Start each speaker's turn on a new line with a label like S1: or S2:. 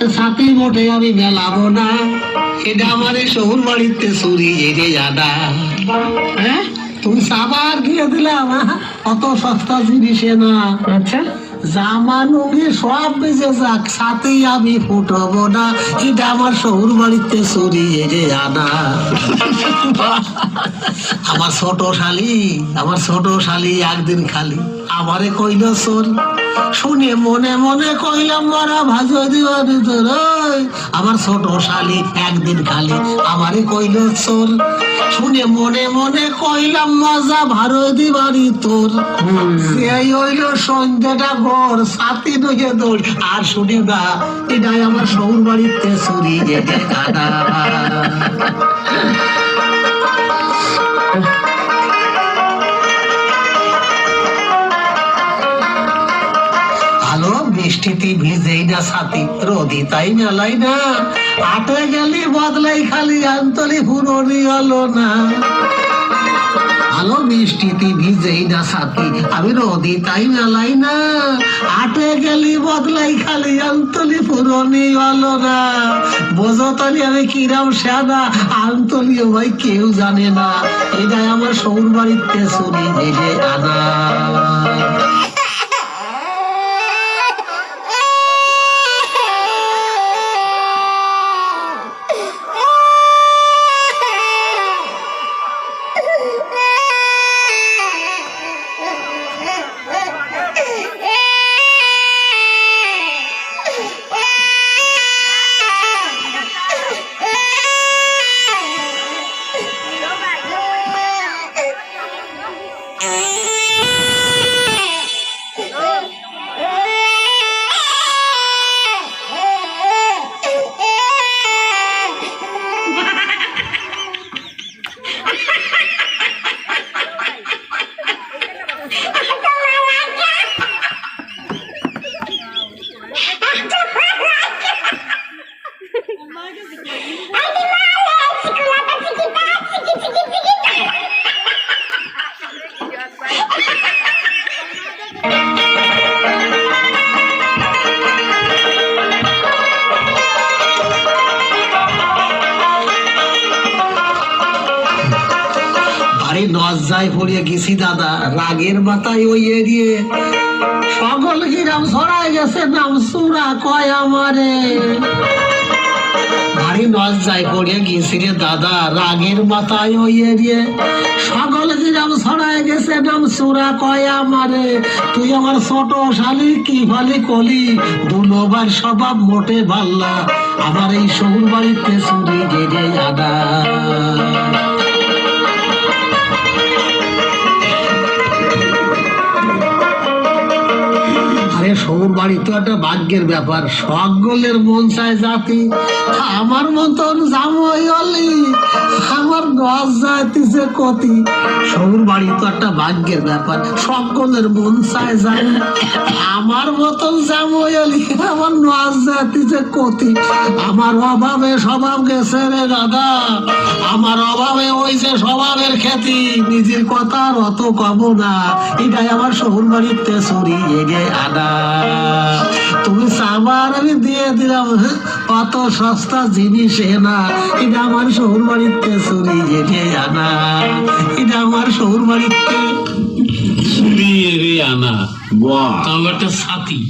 S1: সাথে মোটে আমি মেলাবো না। এটা আমার এই শহুর বাড়িতে চুরি এড়ে জানা হ্যাঁ? তুমি সাবার দিয়ে দিলে আমার অত সস্তা জিনিসে না।
S2: আচ্ছা।
S1: জামা নুঙ্গি সব বেজে যাক সাথেই আমি ফুটবো না। এটা আমার শহুর বাড়িতে চুরি এড়ে আনা। আমার ছোট শালি আমার ছোট শালি একদিন খালি। আমারে কইল চোর। শুনে মনে মনে কইলাম, মারা ভাজো দিবা ভিতর। আমার ছোট শালি একদিন খালি আমারে কইল চোর শুনে মনে মনে কইলাম, মজা ভারো দিবারি তোর। সেই হইল সন্ধ্যাটা ঘর সাথে নইয়ে দৌড়। আর শুনি না, এটাই আমার শহুর বাড়িতে চুরি যেতে কানা বৃষ্টিতে ভিজেই না সাথী রোদি তাই মেলাই না। আটে গেলি বদলাই খালি আন্তলি ফুরনি হলো না। আলো বৃষ্টিতে ভিজেই না সাথী, আমি রোদি তাই মেলাই না। আটে গেলি বদলাই খালি আন্তলি ফুরনি হলো না। বোঝো তলি আমি কিরাম সাদা আন্তলিও ভাই কেউ জানে না। এটাই আমার সৌর বাড়িতে চুরি ভেজে আনা। বাড়ি লজ্জায় পড়িয়ে গেছি, দাদা। রাগের মাথায় ওই এড়িয়ে সকল গ্রাম ছড়াই গেছে নাম সুরা, কয় আমারে? বাড়ি লজ্জায় পড়িয়ে গেছি রে দাদা, রাগের মাথায় ওই এড়িয়ে সকল গ্রাম ছড়াই গেছে নাম সুরা কয় আমারে। তুই আমার ছোট শালি, কি ফালি কলি? দুলোবার স্বভাব মোটে ভাল্লা। আমার এই শহুর বাড়িতে চুরি গেড়ে আদা। বাড়ি তো একটা ভাগ্যের ব্যাপার। সকলের মন চায় জাতি। আমার মতন জামাই হলি, আমার গজ যাইতেছে কতি। সৌর বাড়ি তো একটা ভাগ্যের ব্যাপার। সকলের মন চায় যায় আমার মতন জামাই হলি, আমার নজ যাইতেছে কতি। আমার অভাবে স্বভাব গেছে রে দাদা আমার অভাবে ওই যে স্বভাবের খ্যাতি, নিজের কথা অত কব না। এটাই আমার শহুর বাড়িতে চুরি এগে আনা তুমি সাবার আমি দিয়ে দিলাম কত অত সস্তা জিনিস এনা এটা আমার শহর বাড়িতে চুরি যেটে আনা। এটা আমার শহর বাড়িতে
S3: চুরি আনা। বাহ।
S1: আমার একটা সাথী